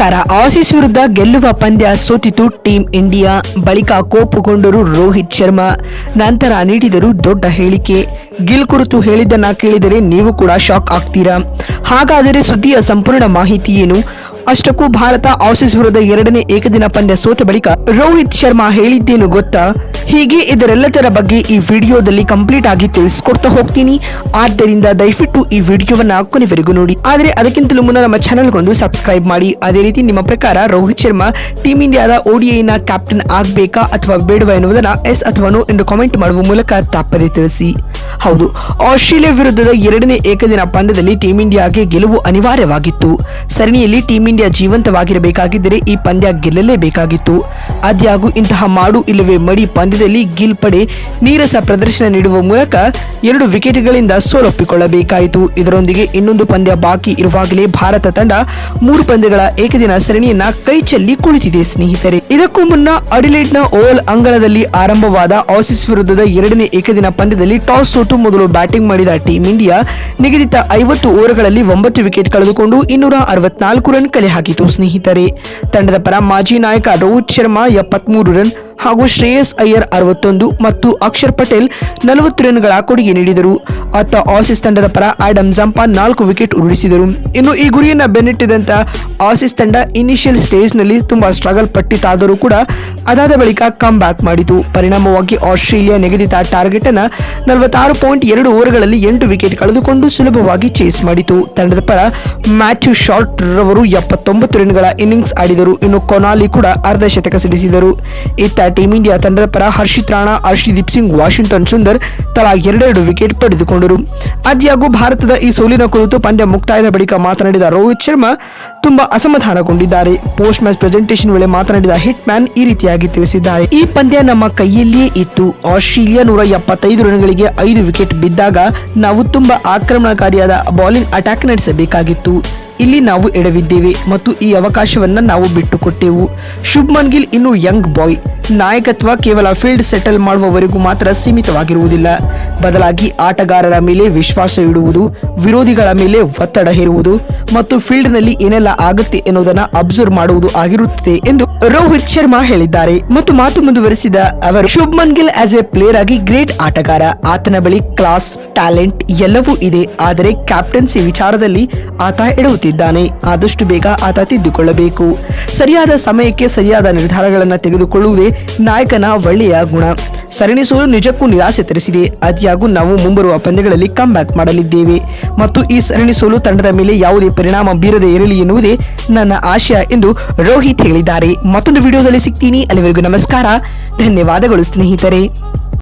ನಮಸ್ಕಾರ ಆಸೀಸ್ ವಿರುದ್ಧ ಗೆಲ್ಲುವ ಪಂದ್ಯ ಸೋತಿತು ಟೀಂ ಇಂಡಿಯಾ. ಬಳಿಕ ಕೋಪುಗೊಂಡರು ರೋಹಿತ್ ಶರ್ಮಾ. ನಂತರ ನೀಡಿದರು ದೊಡ್ಡ ಹೇಳಿಕೆ. ಗಿಲ್ ಕುರಿತು ಹೇಳಿದ್ದನ್ನ ಕೇಳಿದರೆ ನೀವು ಕೂಡ ಶಾಕ್ ಆಗ್ತೀರಾ? ಹಾಗಾದರೆ ಸುದ್ದಿಯ ಸಂಪೂರ್ಣ ಮಾಹಿತಿ ಏನು? ಅಷ್ಟಕ್ಕೂ ಭಾರತ ಆಸೀಸ್ ವಿರುದ್ಧ ಎರಡನೇ ಏಕದಿನ ಪಂದ್ಯ ಸೋತ ಬಳಿಕ ರೋಹಿತ್ ಶರ್ಮಾ ಹೇಳಿದ್ದೇನು ಗೊತ್ತಾ? ಹೀಗೆ ಇದರೆಲ್ಲದರ ಬಗ್ಗೆ ಈ ವಿಡಿಯೋದಲ್ಲಿ ಕಂಪ್ಲೀಟ್ ಆಗಿ ತಿಳಿಸ್ಕೊಡ್ತಾ ಹೋಗ್ತೀನಿ. ಆದ್ದರಿಂದ ದಯವಿಟ್ಟು ಈ ವಿಡಿಯೋವನ್ನ ಕೊನೆವರೆಗೂ ನೋಡಿ. ಆದರೆ ಅದಕ್ಕಿಂತಲೂ ಮುನ್ನ ನಮ್ಮ ಚಾನಲ್ಗೊಂದು ಸಬ್ಸ್ಕ್ರೈಬ್ ಮಾಡಿ. ಅದೇ ರೀತಿ ನಿಮ್ಮ ಪ್ರಕಾರ ರೋಹಿತ್ ಶರ್ಮಾ ಟೀಮ್ ಇಂಡಿಯಾದ ಓಡಿಐನ ಕ್ಯಾಪ್ಟನ್ ಆಗಬೇಕಾ ಅಥವಾ ಬೇಡವಾ ಎನ್ನುವುದನ್ನ ಎಸ್ ಅಥವಾ ನೋ ಎಂದು ಕಾಮೆಂಟ್ ಮಾಡುವ ಮೂಲಕ ತಪ್ಪದೆ ತಿಳಿಸಿ. ಹೌದು, ಆಸ್ಟ್ರೇಲಿಯಾ ವಿರುದ್ಧದ ಎರಡನೇ ಏಕದಿನ ಪಂದ್ಯದಲ್ಲಿ ಟೀಂ ಇಂಡಿಯಾಗೆ ಗೆಲುವು ಅನಿವಾರ್ಯವಾಗಿತ್ತು. ಸರಣಿಯಲ್ಲಿ ಟೀಂ ಇಂಡಿಯಾ ಜೀವಂತವಾಗಿರಬೇಕಾಗಿದ್ದರೆ ಈ ಪಂದ್ಯ ಗೆಲ್ಲಲೇಬೇಕಾಗಿತ್ತು. ಆದ್ಯಾಗೂ ಇಂತಹ ಮಾಡು ಇಲ್ಲವೇ ಮಡಿ ಪಂದ್ಯದಲ್ಲಿ ಗಿಲ್ ಪಡೆ ನೀರಸ ಪ್ರದರ್ಶನ ನೀಡುವ ಮೂಲಕ ಎರಡು ವಿಕೆಟ್ಗಳಿಂದ ಸೋಲೊಪ್ಪಿಕೊಳ್ಳಬೇಕಾಯಿತು. ಇದರೊಂದಿಗೆ ಇನ್ನೊಂದು ಪಂದ್ಯ ಬಾಕಿ ಇರುವಾಗಲೇ ಭಾರತ ತಂಡ ಮೂರು ಪಂದ್ಯಗಳ ಏಕದಿನ ಸರಣಿಯನ್ನ ಕೈಚೆಲ್ಲಿ ಕುಳಿತಿದೆ, ಸ್ನೇಹಿತರೆ. ಇದಕ್ಕೂ ಮುನ್ನ ಅಡಿಲೇಟ್ನ ಓವಲ್ ಅಂಗಳದಲ್ಲಿ ಆರಂಭವಾದ ಆಸೀಸ್ ವಿರುದ್ಧದ ಎರಡನೇ ಏಕದಿನ ಪಂದ್ಯದಲ್ಲಿ ಟಾಸ್ ಸೋತು ಮೊದಲು ಬ್ಯಾಟಿಂಗ್ ಮಾಡಿದ ಟೀಂ ಇಂಡಿಯಾ ನಿಗದಿತ ಐವತ್ತು ಓವರ್ಗಳಲ್ಲಿ ಒಂಬತ್ತು ವಿಕೆಟ್ ಕಳೆದುಕೊಂಡು ಇನ್ನೂರ ಅರವತ್ನಾಲ್ಕು ರನ್ ಕಲೆ ಹಾಕಿತು, ಸ್ನೇಹಿತರೆ. ತಂಡದ ಪರ ಮಾಜಿ ನಾಯಕ ರೋಹಿತ್ ಶರ್ಮಾ ಎಪ್ಪತ್ಮೂರು ರನ್ ಹಾಗೂ ಶ್ರೇಯಸ್ ಅಯ್ಯರ್ ಅರವತ್ತೊಂದು ಮತ್ತು ಅಕ್ಷರ್ ಪಟೇಲ್ ನಲವತ್ತು ರನ್ಗಳ ಕೊಡುಗೆ ನೀಡಿದರು. ಅತ್ತ ಆಸಿಸ್ ತಂಡದ ಪರ ಆಡಮ್ ಜಂಪಾ ನಾಲ್ಕು ವಿಕೆಟ್ ಉರುಳಿಸಿದರು. ಇನ್ನು ಈ ಗುರಿಯನ್ನ ಬೆನ್ನಟ್ಟಿದಂತ ಆಸಿಸ್ ತಂಡ ಇನಿಷಿಯಲ್ ಸ್ಟೇಜ್ನಲ್ಲಿ ತುಂಬಾ ಸ್ಟ್ರಗಲ್ ಪಟ್ಟಿತಾದರೂ ಕೂಡ ಅದಾದ ಬಳಿಕ ಕಮ್ ಬ್ಯಾಕ್ ಮಾಡಿತು. ಪರಿಣಾಮವಾಗಿ ಆಸ್ಟ್ರೇಲಿಯಾ ನಿಗದಿತ ಟಾರ್ಗೆಟ್ ಅನ್ನು ನಲವತ್ತಾರು ಪಾಯಿಂಟ್ ಎರಡು ಓವರ್ಗಳಲ್ಲಿ ಎಂಟು ವಿಕೆಟ್ ಕಳೆದುಕೊಂಡು ಸುಲಭವಾಗಿ ಚೇಸ್ ಮಾಡಿತು. ತಂಡದ ಪರ ಮ್ಯಾಥ್ಯೂ ಶಾರ್ಟ್ ರವರು ಎಪ್ಪತ್ತೊಂಬತ್ತು ರನ್ಗಳ ಇನ್ನಿಂಗ್ಸ್ ಆಡಿದರು. ಇನ್ನು ಕೊನಾಲಿ ಕೂಡ ಅರ್ಧ ಶತಕ ಸಿಡಿಸಿದರು. ಇತ್ತ ಟೀಂ ಇಂಡಿಯಾ ತಂಡದ ಪರ ಹರ್ಷಿತ್ ರಾಣಾ, ಹರ್ಷದೀಪ್ ಸಿಂಗ್, ವಾಷಿಂಗ್ಟನ್ ಸುಂದರ್ ತಲಾ ಎರಡೆರಡು ವಿಕೆಟ್ ಪಡೆದುಕೊಂಡರು. ಆದ್ಯಾಗೂ ಭಾರತದ ಈ ಸೋಲಿನ ಕುರಿತು ಪಂದ್ಯ ಮುಕ್ತಾಯದ ಬಳಿಕ ಮಾತನಾಡಿದ ರೋಹಿತ್ ಶರ್ಮಾ ತುಂಬಾ ಅಸಮಾಧಾನಗೊಂಡಿದ್ದಾರೆ. ಪೋಸ್ಟ್ ಮ್ಯಾಚ್ ಪ್ರೆಸೆಂಟೇಷನ್ ವೇಳೆ ಮಾತನಾಡಿದ ಹಿಟ್ ಮ್ಯಾನ್ ಈ ರೀತಿಯಾಗಿ ತಿಳಿಸಿದ್ದಾರೆ. ಈ ಪಂದ್ಯ ನಮ್ಮ ಕೈಯಲ್ಲಿಯೇ ಇತ್ತು. ಆಸ್ಟ್ರೇಲಿಯಾ ನೂರ ಎಪ್ಪತ್ತೈದು ರನ್ಗಳಿಗೆ ಐದು ವಿಕೆಟ್ ಬಿದ್ದಾಗ ನಾವು ತುಂಬಾ ಆಕ್ರಮಣಕಾರಿಯಾದ ಬೌಲಿಂಗ್ ಅಟ್ಯಾಕ್ ನಡೆಸಬೇಕಾಗಿತ್ತು. ಇಲ್ಲಿ ನಾವು ಎಡವಿದ್ದೇವೆ ಮತ್ತು ಈ ಅವಕಾಶವನ್ನ ನಾವು ಬಿಟ್ಟುಕೊಟ್ಟೆವು. ಶುಭ್ಮನ್ ಗಿಲ್ ಇನ್ನು ಯಂಗ್ ಬಾಯ್. ನಾಯಕತ್ವ ಕೇವಲ ಫೀಲ್ಡ್ ಸೆಟಲ್ ಮಾಡುವವರೆಗೂ ಮಾತ್ರ ಸೀಮಿತವಾಗಿರುವುದಿಲ್ಲ. ಬದಲಾಗಿ ಆಟಗಾರರ ಮೇಲೆ ವಿಶ್ವಾಸ ಇಡುವುದು, ವಿರೋಧಿಗಳ ಮೇಲೆ ಒತ್ತಡ ಹೇರುವುದು ಮತ್ತು ಫೀಲ್ಡ್ನಲ್ಲಿ ಏನೆಲ್ಲ ಆಗುತ್ತೆ ಎನ್ನುವುದನ್ನು ಅಬ್ಸರ್ವ್ ಮಾಡುವುದು ಆಗಿರುತ್ತದೆ ಎಂದು ರೋಹಿತ್ ಶರ್ಮಾ ಹೇಳಿದ್ದಾರೆ. ಮತ್ತು ಮಾತು ಮುಂದುವರೆಸಿದ ಅವರು, Shubman Gill as a player ಆಗಿ ಗ್ರೇಟ್ ಆಟಗಾರ. ಆತನ ಬಳಿ ಕ್ಲಾಸ್ ಟ್ಯಾಲೆಂಟ್ ಎಲ್ಲವೂ ಇದೆ. ಆದರೆ ಕ್ಯಾಪ್ಟನ್ಸಿ ವಿಚಾರದಲ್ಲಿ ಆತ ಎಡುತ್ತಿದ್ದಾನೆ ಆದಷ್ಟು ಬೇಗ ಆತ ತಿದ್ದುಕೊಳ್ಳಬೇಕು. ಸರಿಯಾದ ಸಮಯಕ್ಕೆ ಸರಿಯಾದ ನಿರ್ಧಾರಗಳನ್ನು ತೆಗೆದುಕೊಳ್ಳುವುದೇ ನಾಯಕನ ಒಳ್ಳೆಯ ಗುಣ. ಸರಣಿ ಸೋಲು ನಿಜಕ್ಕೂ ನಿರಾಸೆ ತರಿಸಿದೆ. ಅತಿಯಾಗೂ ನಾವು ಮುಂಬರುವ ಪಂದ್ಯಗಳಲ್ಲಿ ಕಮ್ ಬ್ಯಾಕ್ ಮಾಡಲಿದ್ದೇವೆ. ಮತ್ತು ಈ ಸರಣಿ ಸೋಲು ತಂಡದ ಮೇಲೆ ಯಾವುದೇ ಪರಿಣಾಮ ಬೀರದೆ ಇರಲಿ ಎನ್ನುವುದೇ ನನ್ನ ಆಶಯ ಎಂದು ರೋಹಿತ್ ಹೇಳಿದ್ದಾರೆ. ಮತ್ತೊಂದು ವಿಡಿಯೋದಲ್ಲಿ ಸಿಗ್ತೀನಿ. ಅಲ್ಲಿವರೆಗೂ ನಮಸ್ಕಾರ. ಧನ್ಯವಾದಗಳು ಸ್ನೇಹಿತರೆ.